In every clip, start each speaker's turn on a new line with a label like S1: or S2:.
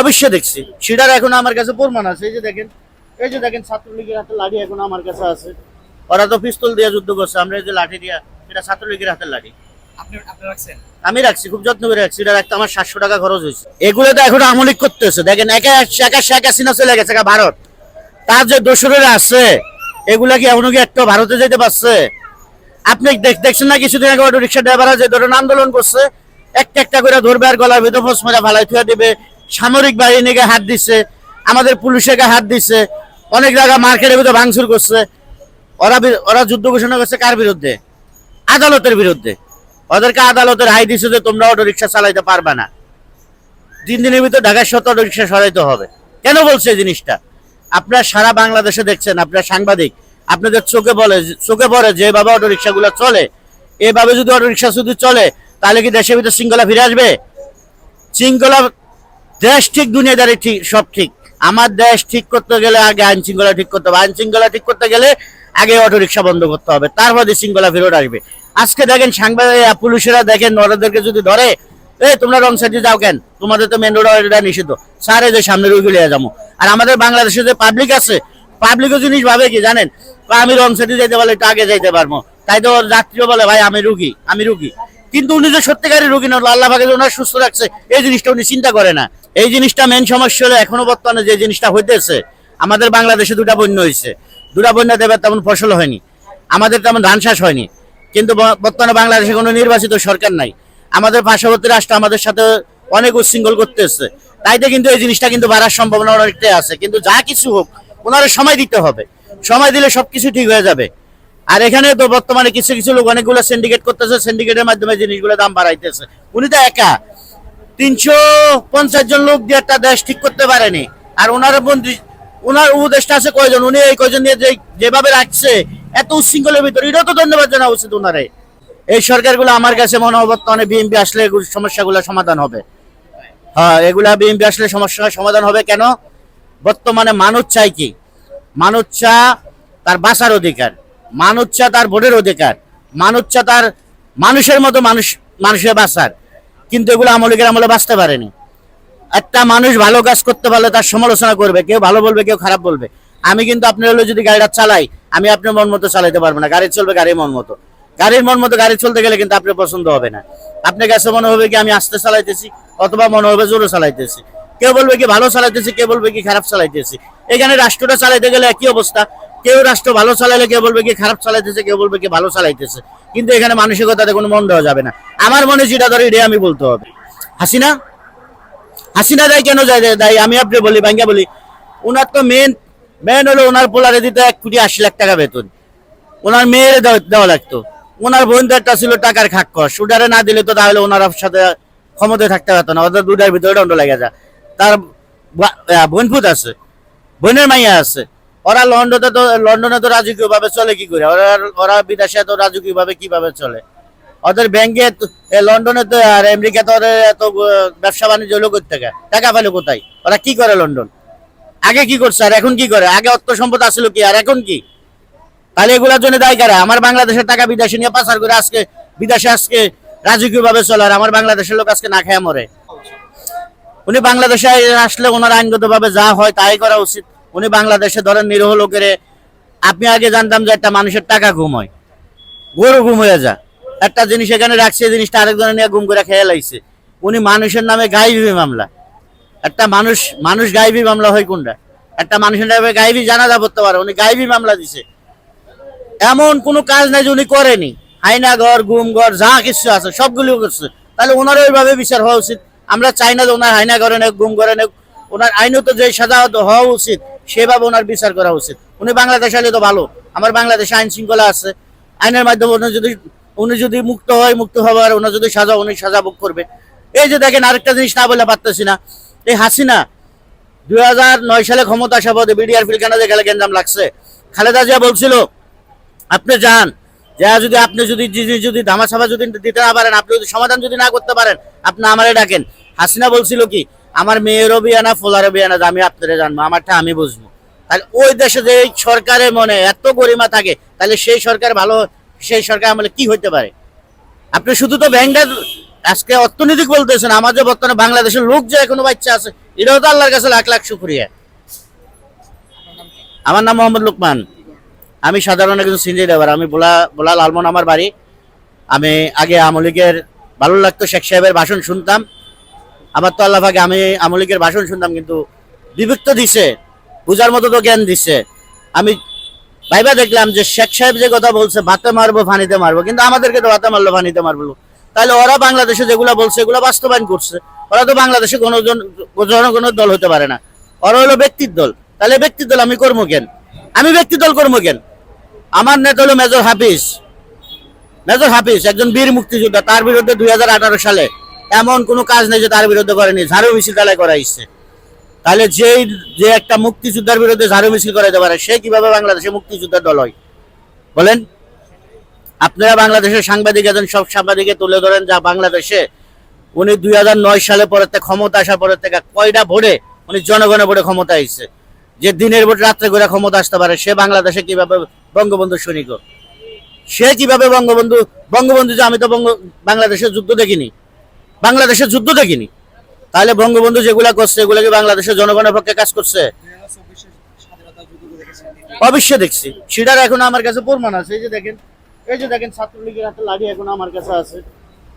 S1: অবশ্যই দেখছি। সেটার এখন আমার কাছে প্রমাণ আছে। এই যে দেখেন এই যে দেখেন ছাত্রলীগের হাতে লাঠি এখন আমার কাছে আছে। ওরা তো পিস্তল দিয়ে যুদ্ধ করছে। আমরা এই যে লাঠি দিয়া এটা ছাত্রলীগের হাতের লাঠি। আমি রাখছি খুব যত্ন করে রাখছি। এটা রাখতে আমার সাতশো টাকা খরচ হয়েছে। এগুলো তো এখন আমলিক করতেছে। দেখেন একা একা শেখ হাসিনা চলে গেছে ভারত। তার যে দোসরেরা আছে এগুলা কি এখনও কি একটু ভারতে যেতে পারছে? আপনি দেখছেন না কিছুদিন আগে অটো রিক্সা ড্রাইভাররা যে ধরুন আন্দোলন করছে? একটা একটা করে ধরবে আর গলার ভিতর ফোস মেরে ফালাই থুয়ে দিবে। সামরিক বাহিনীকে হাত দিচ্ছে আমাদের পুলিশকে হাত দিচ্ছে অনেক জায়গা মার্কেটের ভিতরে ভাঙচুর করছে। ওরা ওরা যুদ্ধ ঘোষণা করছে কার বিরুদ্ধে? আদালতের বিরুদ্ধে। ওদেরকে আদালতের হাই দিচ্ছে যে তোমরা অটো রিক্সা চালাইতে পারবে না। তিন দিনের ভিতরে ঢাকার শত অটো রিক্সা সরাইতে হবে। কেন বলছে এই জিনিসটা? আপনার সারা বাংলাদেশে দেখছেন, আপনার সাংবাদিক, আপনাদের চোখে বলে, চোখে পড়ে যেভাবে অটো রিক্সাগুলো চলে। এভাবে যদি অটো রিক্সা শুধু চলে, তাহলে কি দেশের ভিতরে শৃঙ্খলা ফিরে আসবে? শৃঙ্খলা দেশ ঠিক, দুনিয়াদারি ঠিক, সব ঠিক। আমার দেশ ঠিক করতে গেলে আগে আইন শৃঙ্খলা ঠিক করতে হবে। আইন শৃঙ্খলা ঠিক করতে গেলে আগে অটো রিক্সা বন্ধ করতে হবে। তারপর শৃঙ্খলা ফেরত আসবে। আজকে দেখেন সাংবাদিক পুলিশেরা দেখেন ওরাদেরকে যদি ধরে, এই, তোমরা রং সাইডে যাও কেন? তোমাদের তো মেন রোড এটা নিষিদ্ধ। স্যার যে সামনে রুগী লিয়ে যাব। আর আমাদের বাংলাদেশে যে পাবলিক আছে পাবলিকও জিনিস ভাবে কি জানেন? আমি রং সাইডে যেতে পারলে একটু আগে যাইতে পারব। তাই তো যাত্রীও বলে, ভাই, আমি রুগী আমি রুগী। কিন্তু উনি যে সত্যিকারের রুগী না আল্লাহ যে ওনার সুস্থ রাখছে, এই জিনিসটা উনি চিন্তা করে না। এই জিনিসটা মেন সমস্যা হলো এখনও বর্তমানে যে জিনিসটা হইতেছে, আমাদের বাংলাদেশে দুটা বন্যা হয়েছে দুটা বন্যা দেবে তেমন ফসল হয়নি, আমাদের তেমন ধান চাষ হয়নি। কিন্তু বর্তমানে বাংলাদেশে কোনো নির্বাচিত সরকার নাই। আমাদের পার্শ্ববর্তী রাষ্ট্র আমাদের সাথে অনেক উচ্ছৃঙ্খল করতেছে। তাইতে কিন্তু এই জিনিসটা কিন্তু বাড়ার সম্ভাবনা অনেকটাই আছে। কিন্তু যা কিছু হোক, ওনারা সময় দিতে হবে। সময় দিলে সবকিছু ঠিক হয়ে যাবে। আর এখানে তো বর্তমানে কিছু কিছু লোক অনেকগুলো সিন্ডিকেট করতেছে। সিন্ডিকেটের মাধ্যমে জিনিসগুলো দাম বাড়াইতেছে। উনি তো একা। তিনশো পঞ্চাশ জন লোক দিয়ে একটা দেশ ঠিক করতে পারেনি। আর ওনার মন্ত্রী ওনার উপদেষ্টা আছে কয়জন? উনি এই কয়জন দিয়ে যে- যেভাবে রাখছে, এত উচ্ছৃঙ্খলের ভিতরে, এটাও তো ধন্যবাদ জানা উচিত ওনারে। এই সরকারগুলো আমার কাছে মনে হয় বর্তমানে বিএনপি আসলে সমস্যাগুলো সমাধান হবে। হ্যাঁ এগুলা বিএনপি আসলে সমস্যার সমাধান হবে কেন? বর্তমানে মানুষ চাই কি? মানুষ চা তার বাঁচার অধিকার। মানুষ চা তার ভোটের অধিকার। মানুষ চা তার মানুষের মতো মানুষ মানুষের বাঁচার। কিন্তু এগুলো আমলিকের আমলে বাঁচতে পারেনি। একটা মানুষ ভালো কাজ করতে পারলে তার সমালোচনা করবে, কেউ ভালো বলবে, কেউ খারাপ বলবে। আমি কিন্তু আপনার হলো যদি গাড়িটা চালাই, আমি আপনার মন মতো চালাতে পারব না। গাড়ি চলবে গাড়ির মন মতো। গাড়ির মন মতো গাড়ি চলতে গেলে কিন্তু আপনার পছন্দ হবে না। আপনার কাছে মনে হবে কি, আমি আস্তে চালাইতেছি, অথবা মনে হবে জোরে চালাইতেছি। কেউ বলবে কি, ভালো চালাইতেছি, কেউ বলবে কি, খারাপ চালাইতেছি। এখানে রাষ্ট্রটা চালাইতে গেলে একই অবস্থা। কেউ রাষ্ট্র ভালো চালাইলে কেউ বলবে কি খারাপ চালাইতেছে, কেউ বলবে কি ভালো চালাইতেছে। কিন্তু এখানে মানসিকতাতে কোনো মন দেওয়া যাবে না। আমার মনে যেটা ধরে এটাই আমি বলতে হবে। হাসিনা? হাসিনা দেয় কেন যায় দেয় আমি আপনি বলি ভাঙ্গা বলি। ওনার তো মেন মেন হলো ওনার পোলারে দিতে এক কোটি আশি লাখ টাকা বেতন। ওনার মেয়ের দেওয়া- লাগতো। ওনার বোনদের একটা ছিল টাকার খাক্কস ওটারে না দিলে তো তাহলে ওনার সাথে ক্ষমতায় থাকতে পারতো না। ওদের দুটার ভিতরে দণ্ড লেগে যায়। তার বোনপুত আছে। বোনের মাইয়া আছে। ওরা লন্ডনে তো লন্ডনে তো রাজকীয় ভাবে চলে কি করে? ওরা ওরা বিদেশে তো রাজকীয় ভাবে কীভাবে চলে? ওদের ব্যাংকে লন্ডনে তো আর আমেরিকা তো ওদের এত ব্যবসা বাণিজ্য লোক থেকে টাকা পেলে কোথায়? ওরা কি করে লন্ডন? আগে কি করছে? আর এখন কি করে? আগে অর্থ সম্পদ আসলো কি? আর এখন কি? তাহলে এগুলোর জন্য দায়ী কারা? আমার বাংলাদেশের টাকা বিদেশে নিয়ে পাচার করে আজকে, বিদেশে আজকে রাজকীয় ভাবে চলে আর আমার বাংলাদেশের লোক আজকে না খেয়ে মরে। উনি বাংলাদেশে আসলে ওনার আইনগত ভাবে যা হয় তাই করা উচিত। উনি বাংলাদেশে ধরেন নিরহ লোকের, আপনি আগে জানতাম যে একটা মানুষের টাকা ঘুম হয়। গরু ঘুম হয়ে যা একটা জিনিস এখানে রাখছে জিনিসটা আরেকজনের নিয়ে ঘুম করে খেয়ে লাইছে। উনি মানুষের নামে গাইবি মামলা। একটা মানুষ মানুষ গাইবি মামলা হয় কোনটা? একটা মানুষের নামে গাইবি জানাজা করতে পারে, উনি গাইবি মামলা দিছে। এমন কোনো কাজ নাই যে উনি করেনি। আয়না ঘর গুম ঘর, যা কিছু আছে, সবগুলো করছে। তাহলে ওনারও ওইভাবে বিচার হওয়া উচিত। আমরা চাই না যে ওনার হাইনা ঘরে নেক গুম ঘরে নেক। ওনার আইনত যে সাজা হওয়া উচিত। সেভাবে ওনার বিচার করা উচিত। উনি বাংলাদেশ আলে তো ভালো। আমার বাংলাদেশে আইন শৃঙ্খলা আছে। আইনের মাধ্যমে উনি যদি উনি যদি মুক্ত হয়, মুক্ত হবার ওনার যদি সাজা, উনি সাজা ভোগ করবে। এই যে দেখেন আরেকটা জিনিস না বলে পারতেছি না। এই হাসিনা, দুই হাজার নয় সালে ক্ষমতা আসা পদে বিডিআর ফিলখানাতে গেলে গেঞ্জাম লাগছে। খালেদা জিয়া বলছিল, আপনি যান। যা যদি আপনি যদি যদি- যদি যদি দিতে না পারেন, আপনি যদি সমাধান যদি না করতে পারেন, আপনি আমারে ডাকেন। হাসিনা বলছিল কি আমার মেয়েরও বিয়ানা ফোলারও বিয়ানা আমি আপনারে জানব, আমারটা আমি বুঝব। তাহলে ওই দেশে যে সরকারের মনে এত গরিমা থাকে, তাহলে সেই সরকার ভালো, সেই সরকার আমলে কি হইতে পারে? আপনি শুধু তো ব্যাংকটা আজকে অর্থনৈতিক বলতেছেন, আমার যে বর্তমানে বাংলাদেশের লোক যে এখনও বাচ্চা আছে এটাও তো আল্লাহর কাছে লাখ লাখ শুক্রিয়া। আমার নাম মোহাম্মদ লুকমান। আমি সাধারণ একজন সিঞ্জি ড্রাইভার, আমি বোলা বোলা লালমন আমার বাড়ি। আমি আগে আমলিকের ভালো লাগতো শেখ সাহেবের ভাষণ শুনতাম আমার তো আল্লাহ পাকে আমি আমলিকের ভাষণ শুনতাম, কিন্তু বিভক্ত দিছে, বুঝার মতো তো জ্ঞান দিছে। আমি ভাইবা দেখলাম যে শেখ সাহেব যে কথা বলছে, ভাতে মারবো, ফানিতে মারবো, কিন্তু আমাদেরকে তো ভাতে মারলো, ফানিতে মারবো। তাহলে ওরা বাংলাদেশে যেগুলো বলছে, এগুলো বাস্তবায়ন করছে। ওরা তো বাংলাদেশে কোনো জনগণের দল হতে পারে না। ওরা হলো ব্যক্তির দল। তাহলে ব্যক্তির দল আমি কর্ম জ্ঞান আমি ব্যক্তি দল কর্ম কেন? আমার নেতা হলো মেজর হাফিজ। মেজর হাফিজ, একজন বীর মুক্তিযোদ্ধা, তার বিরুদ্ধে দুই হাজার আঠারো সালে এমন কোনো কাজ নেই যে তার বিরুদ্ধে করেনি, ঝাড়ু মিছিল তালে করাইছে। তাহলে যেই যে একটা মুক্তিযোদ্ধার বিরুদ্ধে ঝাড়ু মিছিল করাইতে পারে, সে কীভাবে বাংলাদেশে মুক্তিযোদ্ধার দল হয়? বলেন। আপনারা বাংলাদেশের সাংবাদিক একজন, সব সাংবাদিকে তুলে ধরেন যা বাংলাদেশে উনি দুই হাজার নয় সালে পরের থেকে ক্ষমতা আসার পরের থেকে কয়টা ভোটে উনি জনগণের ভোটে ক্ষমতা আসছে যে দিনের ভোট রাত্রে করে ক্ষমতা আসতে পারে, সে বাংলাদেশে কীভাবে বঙ্গবন্ধু সৈনিক সে কীভাবে বঙ্গবন্ধু বঙ্গবন্ধু যে আমি তো বঙ্গ বাংলাদেশের যুদ্ধ দেখিনি বাংলাদেশের যুদ্ধ দেখিনি। তাহলে বঙ্গবন্ধু যেগুলা করছে এগুলো কি বাংলাদেশের জনগণের পক্ষে কাজ করছে? অবশ্যই দেখছি। সেটার এখন আমার কাছে প্রমাণ আছে। এই যে দেখেন এই যে দেখেন ছাত্রলীগের হাতে লাঠি এখন আমার কাছে আছে।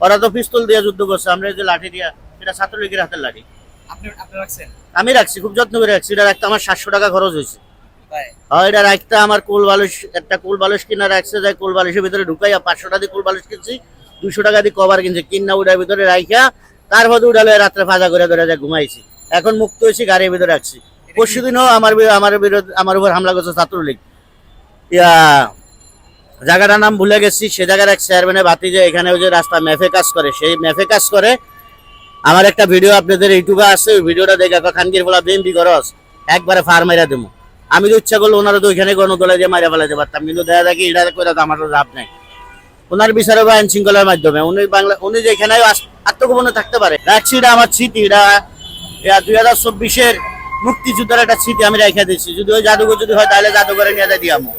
S1: ওরা তো পিস্তল দিয়ে যুদ্ধ করছে। আমরা এই যে লাঠি দিয়া এটা ছাত্রলীগের হাতের লাঠি। আমি রাখছি খুব যত্ন করে রাখছি। এটা রাখতে আমার সাতশো টাকা খরচ হয়েছে।
S2: তাই?
S1: এটা রাখতে আমার কুল বালিশ একটা কুল বালিশ কিনা রাখছে যায় কুল বালিশের ভিতরে ঢুকাইয়া পাঁচশো টাকা দিয়ে কুল বালিশ কিনছি। দুশো টাকা দিয়ে কভার কিনছে, কিনা উঠার ভিতরে রাখিয়া তারপর উঠালে রাত্রে ফাজা করে ধরে যায় ঘুমাইছি। এখন মুক্ত হয়েছি, গাড়ির ভিতরে রাখছি পরশু দিনও আমার আমার বিরোধ আমার উপর হামলা করছে ছাত্রলীগ। ইয়া, জায়গাটার নাম ভুলে গেছি, সে জায়গার এক চেয়ারম্যানের বাতি যে এখানে ওই যে রাস্তা ম্যাফে কাজ করে, সেই ম্যাফে কাজ করে। আমার একটা ভিডিও আপনাদের ইউটিউবে আছে, ওই ভিডিওটা দেখে খানগির বলা বিএমপি করস, একবারে ফার মাইরা দেবো আমি তো ইচ্ছা করল ওনারা তো ওইখানে গণদলে দিয়ে মারা ফেলাতে পারতাম, কিন্তু দেখা দেখি এটা করে তো আমার লাভ নাই। ওনার বিচারে বা আইন শৃঙ্খলার মাধ্যমে। উনি বাংলা উনি যেখানে আত্মগোপনে থাকতে পারে। রাখছি এটা আমার স্মৃতি এটা দুই হাজার চব্বিশের মুক্তিযুদ্ধের একটা স্মৃতি আমি রেখে দিচ্ছি। যদি ওই জাদুঘর যদি হয়, তাহলে জাদুঘরে নিয়ে যাই দিয়ামো।